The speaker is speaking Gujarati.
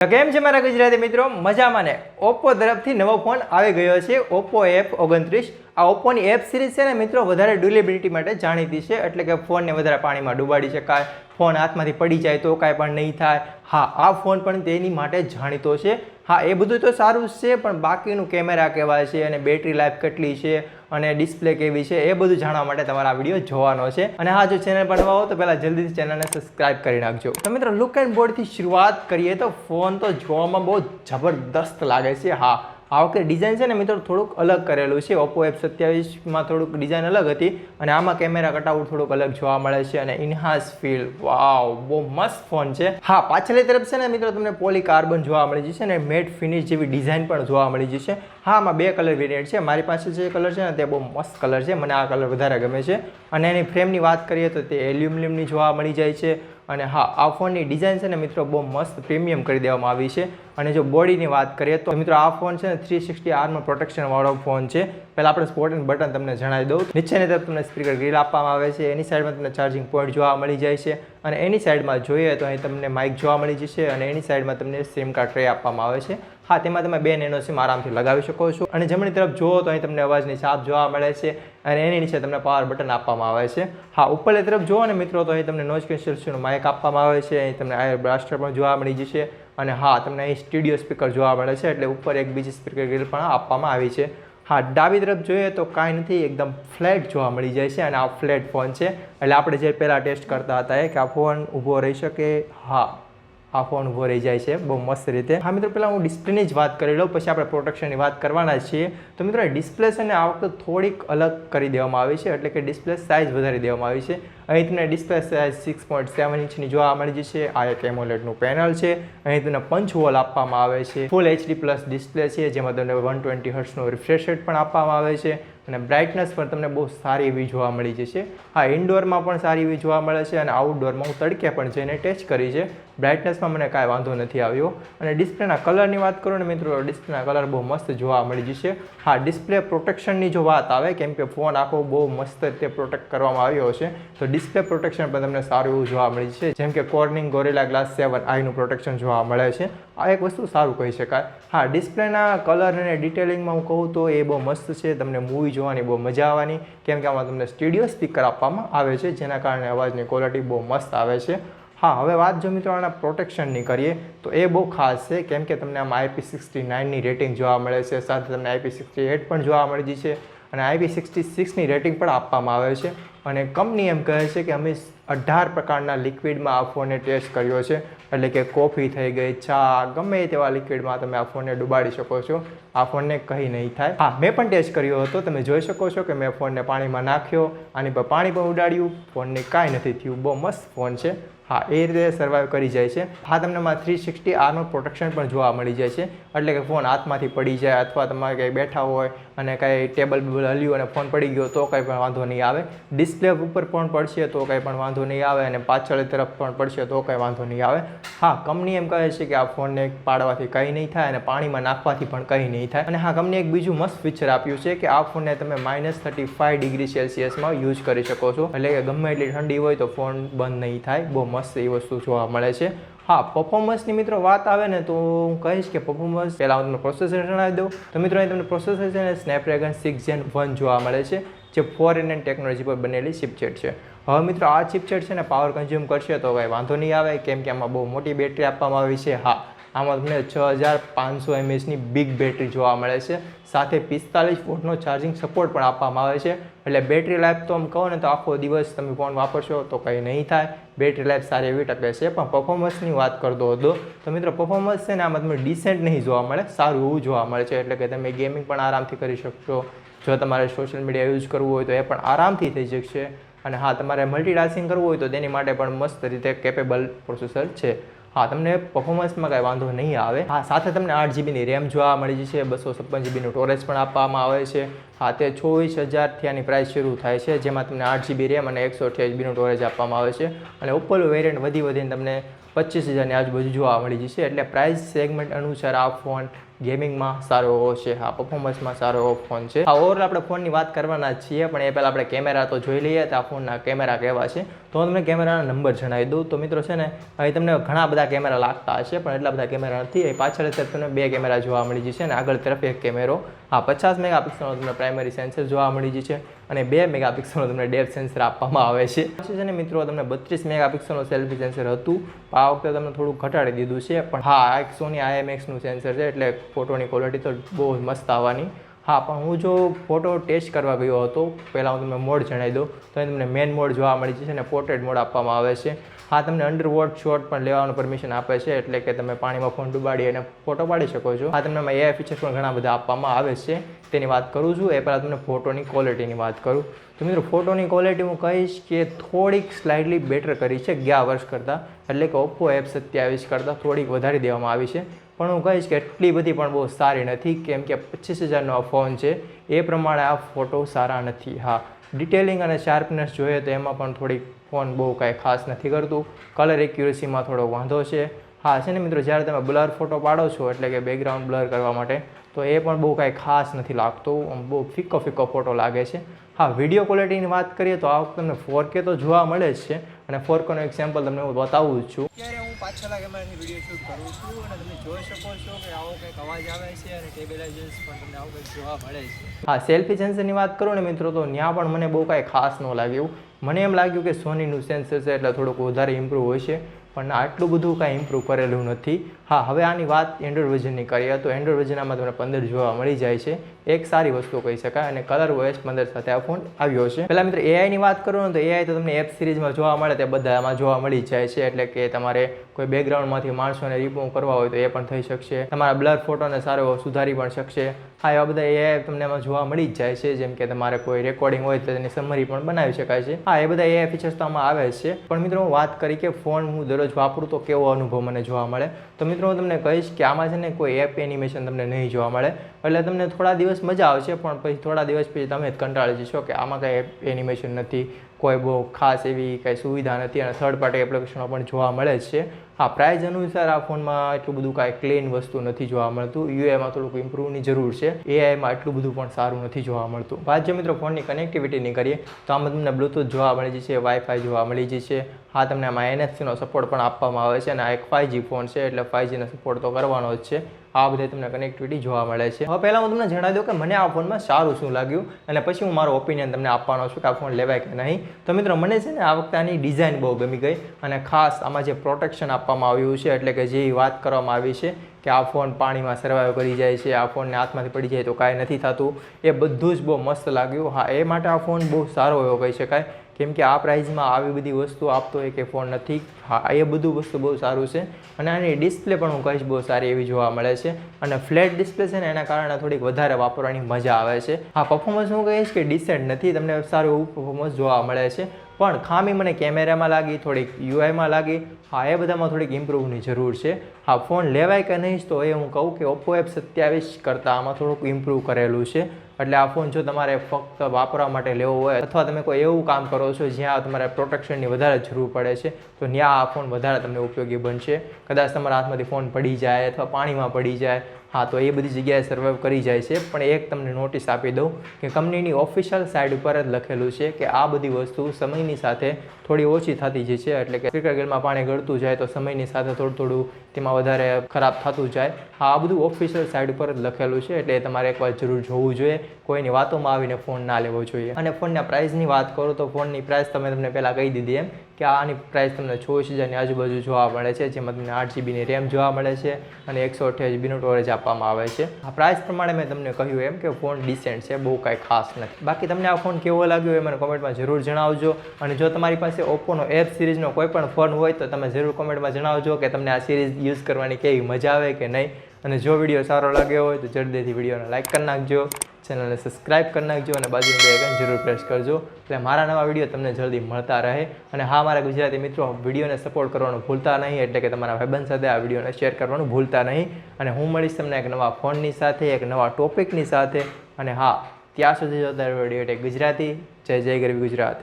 તો કેમ છે મારા ગુજરાતી મિત્રો? મજામાં ને? ઓપ્પો તરફથી નવો ફોન આવી ગયો છે ઓપ્પો એફ ઓગણત્રીસ. આ ઓપ્પોની એપ સિરીઝ છે ને મિત્રો, વધારે ડ્યુલેબિલિટી માટે જાણીતી છે, એટલે કે ફોનને વધારે પાણીમાં ડૂબાડી શકાય ફોન હાથમાંથી પડી જાય તો કાંઈ પણ નહીં થાય. હા, આ ફોન પણ તેની માટે જાણીતો છે. હા, એ બધું તો સારું છે, પણ બાકીનું કેમેરા કેવા છે અને બેટરી લાઈફ કેટલી છે અને ડિસ્પ્લે કેવી છે, એ બધું જાણવા માટે તમારા વીડિયો જોવાનો છે. અને હા, જો ચેનલ પર નવા હો તો પહેલાં જલ્દીથી ચેનલને સબસ્ક્રાઇબ કરી નાખજો. તો મિત્રો લુક એન્ડ બોર્ડથી શરૂઆત કરીએ તો ફોન તો જોવામાં બહુ જબરદસ્ત લાગે છે. હા આ વખતે ડિઝાઇન છે ને મિત્રો થોડુંક અલગ કરેલું છે. ઓપ્પો એફ સત્યાવીસમાં થોડુંક ડિઝાઇન અલગ હતી અને આમાં કેમેરા કટઆઉટ થોડુંક અલગ જોવા મળે છે અને ઇનહાસ ફીલ વાવ બહુ મસ્ત ફોન છે. હા, પાછળની તરફ છે ને મિત્રો તમને પોલી કાર્બન જોવા મળી જશે અને મેટ ફિનિશ જેવી ડિઝાઇન પણ જોવા મળી જશે. હા આમાં બે કલર વેરિયન્ટ છે. મારી પાસે જે કલર છે ને તે બહુ મસ્ત કલર છે. મને આ કલર વધારે ગમે છે. અને એની ફ્રેમની વાત કરીએ તો તે એલ્યુમિનિયમની જોવા મળી જાય છે. અને હા, આ ફોનની ડિઝાઇન છે ને મિત્રો બહુ મસ્ત પ્રીમિયમ કરી દેવામાં આવી છે. અને જો બોડીની વાત કરીએ તો મિત્રો આ ફોન છે ને થ્રી સિક્સટી આર્મર પ્રોટેક્શનવાળો ફોન છે. પહેલાં આપણે સ્પોટ એન્ડ બટન તમને જણાવી દઉં. નીચેની તરફ તમને સ્પીકર ગ્રીલ આપવામાં આવે છે. એની સાઈડમાં તમને ચાર્જિંગ પોઈન્ટ જોવા મળી જાય છે. અને એની સાઈડમાં જોઈએ તો અહીં તમને માઇક જોવા મળી જશે અને એની સાઈડમાં તમને સિમ કાર્ડ ટ્રે આપવામાં આવે છે. હા, તેમાં તમે બે નેનો સિમ આરામથી લગાવી શકો છો. અને જમણી તરફ જુઓ તો અહીં તમને અવાજની છાપ જોવા મળે છે અને એની નીચે તમને પાવર બટન આપવામાં આવે છે. હા, ઉપરની તરફ જુઓ ને મિત્રો તો અહીં તમને નોચ કેન્સલેશનનું માઇક આપવામાં આવે છે. અહીં તમને આયર બ્લાસ્ટર પણ જોવા મળી જશે. અને હા, તમને અહીં સ્ટુડિયો સ્પીકર જોવા મળે છે. એટલે ઉપર એક બીજી સ્પીકર ગ્રીલ પણ આપવામાં આવી છે. હા, ડાબી તરફ જોઈએ તો કાંઈ નથી, એકદમ ફ્લેટ જોવા મળી જાય છે અને આ ફ્લેટ ફોન છે. એટલે આપણે જે પહેલાં ટેસ્ટ કરતા હતા એ કે આ ફોન ઊભો રહી શકે? હા. આ ફોન ઊભો રહી જાય છે. બહુ મસ્ત રીતે. હા, મિત્રો પહેલાં હું ડિસ્પ્લેની જ વાત કરી લઉં, પછી આપણે પ્રોટેક્શનની વાત કરવાના છીએ. તો મિત્રો ડિસ્પ્લે છે ને, આ વખતે થોડીક અલગ કરી દેવામાં આવી છે, એટલે કે ડિસ્પ્લે સાઇઝ વધારી દેવામાં આવી છે. અહીં તમને display size six point seven ઇંચની જોવા મળી જશે. આ એક એમોલેટનું પેનલ છે. અહીં તમને પંચ હોલ આપવામાં આવે છે. ફૂલ એચડી પ્લસ ડિસ્પ્લે છે, જેમાં તમને વન ટ્વેન્ટી હર્ટ્સનું રિફ્રેશ રેટ પણ આપવામાં આવે છે. અને બ્રાઇટનેસ પણ તમને બહુ સારી એવી જોવા મળી જશે. હા ઇન્ડોરમાં પણ સારી એવી જોવા મળે છે અને આઉટડોરમાં હું તડકે પણ જઈને ટેચ કરી છે. બ્રાઇટનેસમાં મને કાંઈ વાંધો નથી આવ્યો. અને ડિસ્પ્લેના કલરની વાત કરું ને મિત્રો ડિસ્પ્લેના કલર બહુ મસ્ત જોવા મળી જશે. હા ડિસ્પ્લે પ્રોટેક્શનની જો વાત આવે, કેમ કે ફોન આખો બહુ મસ્ત રીતે પ્રોટેક્ટ કરવામાં આવ્યો છે તો ડિસ્પ્લે પ્રોટેક્શન પણ તમને સારું એવું જોવા મળી છે જેમ કે કોર્નિંગ ગોરેલા ગ્લાસ સેવન આઈનું પ્રોટેક્શન જોવા મળે છે. આ એક વસ્તુ સારું કહી શકાય. હા ડિસ્પ્લેના કલર અને ડિટેલિંગમાં હું કહું તો એ બહુ મસ્ત છે. તમને મૂવી જોવાની બહુ મજા આવવાની. કેમ કે આમાં તમને સ્ટુડિયો સ્પીકર આપવામાં આવે છે, જેના કારણે અવાજની ક્વોલિટી બહુ મસ્ત આવે છે. હા, હવે વાત જો મિત્રો આના પ્રોટેક્શનની કરીએ, તો એ બહુ ખાસ છે. કેમ કે તમને આમાં આઈપી સિક્સટી નાઇનની રેટિંગ જોવા મળે છે, સાથે તમને આઈપી સિક્સટી એટ પણ જોવા મળી છે અને આઈપી સિક્સટી સિક્સની રેટિંગ પણ આપવામાં આવે છે. અને કંપની એમ કહે છે કે અમે અઢાર પ્રકારના લિક્વિડમાં આ ફોનને ટેસ્ટ કર્યો છે. એટલે કે કોફી થઈ ગઈ, ચા, ગમે તેવા લિક્વિડમાં તમે આ ફોનને ડુબાડી શકો છો. આ ફોનને કંઈ નહીં થાય. હા, મેં પણ ટેસ્ટ કર્યો હતો. તમે જોઈ શકો છો કે મેં ફોનને પાણીમાં નાખ્યો. આની પર પાણી પણ ઉડાડ્યું. ફોનને કાંઈ નથી થયું. બહુ મસ્ત ફોન છે. હા, એ રીતે સર્વાઈવ કરી જાય છે. હા, તમને થ્રી સિક્સટી આરનું પ્રોટેક્શન પણ જોવા મળી જાય છે. એટલે કે ફોન હાથમાંથી પડી જાય અથવા તમારે કંઈ બેઠા હોય અને કાંઈ ટેબલ હલ્યું અને ફોન પડી ગયો તો કંઈ પણ વાંધો નહીં આવે. ડિસ્પ્લે ઉપર પણ પડશે તો કંઈ પણ વાંધો નહીં આવે અને પાછળ તરફ પણ પડશે તો કંઈ વાંધો નહીં આવે. હા, કંપની એમ કહે છે કે આ ફોનને પાડવાથી કંઈ નહીં થાય અને પાણીમાં નાખવાથી પણ કંઈ નહીં થાય. અને હા કંપની એક બીજું મસ્ત ફીચર આપ્યું છે કે આ ફોનને તમે માઇનસ થર્ટી ફાઇવ ડિગ્રી સેલ્સિયસમાં યુઝ કરી શકો છો. એટલે કે ગમે એટલી ઠંડી હોય તો ફોન બંધ નહીં થાય. બહુ મસ્ત એ વસ્તુ જોવા મળે છે. હા પર્ફોમન્સની મિત્રો વાત આવે ને તો હું કહીશ કે પર્ફોમન્સ પહેલાં હું તમને પ્રોસેસર જણાવી દઉં. તો મિત્રો અહીં તમને પ્રોસેસર છે ને સ્નેપડ્રેગન સિક્સ જેન વન જોવા મળે છે, જે ફોર એન્ડ એન ટેકનોલોજી પર બનેલી ચિપચેટ છે. હવે મિત્રો આ ચિપચેટ છે ને પાવર કન્ઝ્યુમ કરશે તો કંઈ વાંધો નહીં આવે, કેમ કે આમાં બહુ મોટી બેટરી આપવામાં આવી છે. હા આમાં તમને છ હજાર પાંચસો એમએચની બિગ બેટરી જોવા મળે છે. સાથે પિસ્તાલીસ વોટનો ચાર્જિંગ સપોર્ટ પણ આપવામાં આવે છે. એટલે બેટરી લાઈફ તો આમ કહો ને તો આખો દિવસ તમે ફોન વાપરશો તો કંઈ નહીં થાય. બેટરી લાઈફ સારી એવી ટકે છે. પણ પર્ફોમન્સની વાત કરતો હતો, તો મિત્રો પર્ફોમન્સ છે ને આમાં તમને ડિસેન્ટ નહીં જોવા મળે, સારું એવું જોવા મળે છે. એટલે કે તમે ગેમિંગ પણ આરામથી કરી શકશો. જો તમારે સોશિયલ મીડિયા યુઝ કરવું હોય તો એ પણ આરામથી થઈ શકશે. અને હા, તમારે મલ્ટીટાસ્કિંગ કરવું હોય તો તેની માટે પણ મસ્ત રીતે કેપેબલ પ્રોસેસર છે. હા, તમને પરફોર્મન્સમાં કાંઈ વાંધો નહીં આવે. હા, સાથે તમને આઠ જીબીની રેમ જોવા મળી જશે, બસો છપ્પન જીબીનું સ્ટોરેજ પણ આપવામાં આવે છે. હા, તે ચોવીસ હજારથી આની પ્રાઇસ શરૂ થાય છે, જેમાં તમને આઠ જીબી રેમ અને એકસો અઠ્યાવીસ જીબીનું સ્ટોરેજ આપવામાં આવે છે. અને ઉપરનું વેરિયન્ટ વધી વધીને તમને પચીસ હજારની આજુબાજુ જોવા મળી જશે. એટલે પ્રાઇસ સેગમેન્ટ અનુસાર આ ફોન ગેમિંગમાં સારો એવો છે, હા પરફોર્મન્સમાં સારો એવો ફોન છે. હા ઓવરઓલ આપણે ફોનની વાત કરવાના છીએ, પણ એ પહેલાં આપણે કેમેરા તો જોઈ લઈએ તો આ ફોનના કેમેરા કેવા છે. તો હું તમને કેમેરાના નંબર જણાવી દઉં. તો મિત્રો છે ને, અહીં તમને ઘણા બધા કેમેરા લાગતા હશે, પણ એટલા બધા કેમેરા નથી. એ પાછળ તરફ તમને બે કેમેરા જોવા મળી જશે અને આગળ તરફ એક કેમેરો હા, પચાસ મેગાપિક્સલનો તમને પ્રાઇમરી સેન્સર જોવા મળી જશે અને બે મેગાપિક્સલનો તમને ડેપ સેન્સર આપવામાં આવે છે. છે ને મિત્રો, તમને બત્રીસ મેગાપિક્સલનું સેલ્ફી સેન્સર હતું. આ વખતે તમને થોડું ઘટાડી દીધું છે, પણ હા, આ એક સોની આઈએમએક્સનું સેન્સર છે, એટલે ફોટોની ક્વોલિટી તો બહુ મસ્ત આવવાની. હા, પણ હું જો ફોટો ટેસ્ટ કરવા ગયો હતો, પહેલાં હું તમને મોડ જણાવી દઉં. તો તમને મેન મોડ જોવા મળી જશે અને પોર્ટ્રેટ મોડ આપવામાં આવે છે. હા, તમને અંડર વોટ શોટ પણ લેવાનું પરમિશન આપે છે, એટલે કે તમે પાણીમાં ફોન ડુબાડી અને ફોટો પાડી શકો છો. હા, તમને એઆઈ ફીચર્સ પણ ઘણા બધા આપવામાં આવે છે. તેની વાત કરું છું. એ પહેલાં તમને ફોટોની ક્વોલિટીની વાત કરું. તો મિત્રો ફોટોની ક્વોલિટી હું કહીશ કે થોડીક સ્લાઇડલી બેટર કરી છે ગયા વર્ષ કરતાં. એટલે કે ઓપ્પો એફ સત્યાવીસ કરતાં થોડીક વધારી દેવામાં આવી છે. પણ હું કહીશ કે એટલી બધી પણ બહુ સારી નથી. કેમ કે પચીસ હજારનો આ ફોન છે. એ પ્રમાણે આ ફોટો સારા નથી. હા ડિટેલિંગ અને શાર્પનેસ જોઈએ તો એમાં પણ થોડીક ફોન બહુ કાંઈ ખાસ નથી કરતું. કલર એક્યુરેસીમાં થોડો વાંધો છે. હા, છે ને મિત્રો, જ્યારે તમે બ્લર ફોટો પાડો છો, એટલે કે બેકગ્રાઉન્ડ બ્લર કરવા માટે, તો એ પણ બહુ કાંઈ ખાસ નથી લાગતું. બહુ ફિક્કો ફિક્કો ફોટો લાગે છે. હા વીડિયો ક્વોલિટીની વાત કરીએ તો આ વખતે તમને ફોર કે તો જોવા મળે જ છે. અને ફોર્કોનો એક્ઝામ્પલ તમને હું બતાવું છું. અત્યારે હું પાછળના કેમેરાથી વીડિયો શૂટ કરું છું અને તમે જોઈ શકો છો કે આવો કંઈક અવાજ આવે છે અને ટેબિલાઇઝર્સ પણ તમને આવું કંઈક જોવા મળે છે. હા સેલ્ફી સેન્સરની વાત કરું ને મિત્રો તો ત્યાં પણ મને બહુ કાંઈ ખાસ ન લાગ્યું. મને એમ લાગ્યું કે સોનીનું સેન્સર છે એટલે થોડુંક વધારે ઇમ્પ્રૂવ હોય છે પણ આટલું બધું કાંઈ ઇમ્પ્રૂવ કરેલું નથી. હા હવે આની વાત એન્ડ્રોઇડ વર્ઝનની કરીએ તો એન્ડ્રોઇડ વર્ઝનમાં તમને પંદર જોવા મળી જાય છે. એક સારી વસ્તુ કહી શકાય અને કલર ઓએસ પંદર સાથે આ ફોન આવ્યો છે. પહેલાં મિત્રો એઆઈની વાત કરું ને તો એઆઈ તો તમને એપ સિરીઝમાં જોવા મળે, તે બધામાં જોવા મળી જાય છે. એટલે કે તમારે કોઈ બેકગ્રાઉન્ડમાંથી માણસોને રિમૂવ કરવા હોય તો એ પણ થઈ શકશે. તમારા બ્લર ફોટોને સારો સુધારી પણ શકશે. હા, એવા બધા એઆઈ તમને એમાં જોવા મળી જ જાય છે. જેમ કે તમારે કોઈ રેકોર્ડિંગ હોય તો તેની સમરી પણ બનાવી શકાય છે. હા, એ બધા એઆઈ ફીચર્સ તો આમાં આવે છે. પણ મિત્રો હું વાત કરી કે ફોન હું દરરોજ વાપરું તો કેવો અનુભવ મને જોવા મળે? તો મિત્રો હું તમને કહીશ કે આમાં છે ને કોઈ એપ એનિમેશન તમને નહીં જોવા મળે. એટલે તમને થોડા દિવસ મજા આવશે પણ પછી થોડા દિવસ પછી તમે જ કંટાળી જશો કે આમાં કાંઈ એનિમેશન નથી, કોઈ બહુ ખાસ એવી કાંઈ સુવિધા નથી અને થર્ડ પાર્ટી એપ્લિકેશનો પણ જોવા મળે જ છે. હા પ્રાઇઝ અનુસાર આ ફોનમાં એટલું બધું કાંઈ ક્લીન વસ્તુ નથી જોવા મળતું. યુએમાં થોડુંક ઇમ્પ્રૂવની જરૂર છે. એઆઈમાં એટલું બધું પણ સારું નથી જોવા મળતું. વાત જો મિત્રો ફોનની કનેક્ટિવિટીની કરીએ, તો આમાં તમને બ્લૂટૂથ જોવા મળી જશે વાઈફાઈ જોવા મળી જશે. હા, તમને આમાં એનએફસીનો સપોર્ટ પણ આપવામાં આવે છે અને આ એક ફાઇવજી ફોન છે, એટલે ફાઇવજીનો સપોર્ટ તો કરવાનો જ છે. આ બધે તમને કનેક્ટિવિટી જોવા મળે છે. હવે પહેલાં હું તમને જણાવી દઉં કે મને આ ફોનમાં સારું શું લાગ્યું અને પછી હું મારો ઓપિનિયન તમને આપવાનો છું કે આ ફોન લેવાય કે નહીં. તો મિત્રો, મને છે ને આ વખતે આની ડિઝાઇન બહુ ગમી ગઈ અને ખાસ આમાં જે પ્રોટેક્શન આપવામાં આવ્યું છે. એટલે કે જે વાત કરવામાં આવી છે કે આ ફોન પાણીમાં સર્વાઈવ કરી જાય છે, આ ફોનને હાથમાંથી પડી જાય તો કાંઈ નથી થતું, એ બધું જ બહુ મસ્ત લાગ્યું. હા, એ માટે આ ફોન બહુ સારો એવો કહી શકાય. કેમ કે આ પ્રાઇઝમાં આવી બધી વસ્તુ આપતો એક એ ફોન નથી, હા, એ બધું વસ્તુ બહુ સારું છે. અને આની ડિસ્પ્લે પણ હું કહીશ બહુ સારી એવી જોવા મળે છે. અને ફ્લેટ ડિસ્પ્લે છે ને, એના કારણે થોડીક વધારે વાપરવાની મજા આવે છે. હા પરફોર્મન્સ હું કહીશ કે ડિસેન્ટ નથી, તમને સારું એવું પર્ફોમન્સ જોવા મળે છે. પણ ખામી મને કેમેરામાં લાગી, થોડીક યુઆઈમાં લાગી. હા, એ બધામાં થોડીક ઇમ્પ્રૂવની જરૂર છે. હા ફોન લેવાય કે નહીં, તો એ હું કહું કે ઓપ્પો એફ સત્યાવીસ કરતાં આમાં થોડુંક ઇમ્પ્રૂવ કરેલું છે. એટલે આ ફોન જો તમારે ફક્ત વાપરવા માટે લેવો હોય અથવા તમે કોઈ એવું કામ કરો છો જ્યાં તમારે પ્રોટેક્શનની વધારે જરૂર પડે છે, તો ત્યાં આ ફોન વધારે તમને ઉપયોગી બનશે. કદાચ તમારા હાથમાંથી ફોન પડી જાય અથવા પાણીમાં પડી જાય. હા, તો એ બધી જગ્યાએ સર્વાઈવ કરી જાય છે. પણ એક તમને નોટિસ આપી દઉં કે કંપનીની ઓફિશિયલ સાઇડ ઉપર જ લખેલું છે કે આ બધી વસ્તુ સમયની સાથે થોડી ઓછી થતી જાય છે. એટલે કે ક્રિકેટ ગેલમાં પાણી ગળતું જાય તો સમયની સાથે થોડું થોડું તેમાં વધારે ખરાબ થતું જાય. હા, આ બધું ઓફિશિયલ સાઇડ ઉપર જ લખેલું છે. એટલે તમારે એકવાર જરૂર જોવું જોઈએ. કોઈની વાતોમાં આવીને ફોન ના લેવો જોઈએ. અને ફોનના પ્રાઇસની વાત કરું તો ફોનની પ્રાઇસ તમે તમને પહેલાં કહી દીધી એમ કે આની પ્રાઇસ તમને ચોવીસ હજારની આજુબાજુ જોવા મળે છે, જેમાં તમને આઠ જીબીની રેમ જોવા મળે છે અને એકસો અઠ્યાસ જીબીનું સ્ટોરેજ આપવામાં આવે છે. આ પ્રાઇસ પ્રમાણે મેં તમને કહ્યું એમ કે ફોન ડિસેન્ટ છે, બહુ કાંઈ ખાસ નથી. બાકી તમને આ ફોન કેવો લાગ્યો એ મને કોમેન્ટમાં જરૂર જણાવજો. અને જો તમારી પાસે ઓપ્પોનો એપ સિરીઝનો કોઈ પણ ફોન હોય તો તમે જરૂર કોમેન્ટમાં જણાવજો કે તમને આ સિરીઝ યુઝ કરવાની કેવી મજા આવે કે નહીં. અને જો વીડિયો સારો લાગ્યો હોય તો જલ્દીથી વિડીયોને લાઇક કરી નાખજો ચેનલને સબસ્ક્રાઇબ કરી નાખજો અને બાજુનું બે જરૂર પ્રેસ કરજો, એટલે મારા નવા વીડિયો તમને જલ્દી મળતા રહે. અને હા, મારા ગુજરાતી મિત્રો, વિડીયોને સપોર્ટ કરવાનું ભૂલતા નહીં, એટલે કે તમારા ભાઈબંધ સાથે આ વિડીયોને શેર કરવાનું ભૂલતા નહીં. અને હું મળીશ તમને એક નવા ફોનની સાથે, એક નવા ટોપિકની સાથે. અને હા, ત્યાં સુધી જોતા વીડિયો ગુજરાતી. જય જય ગરવી ગુજરાત.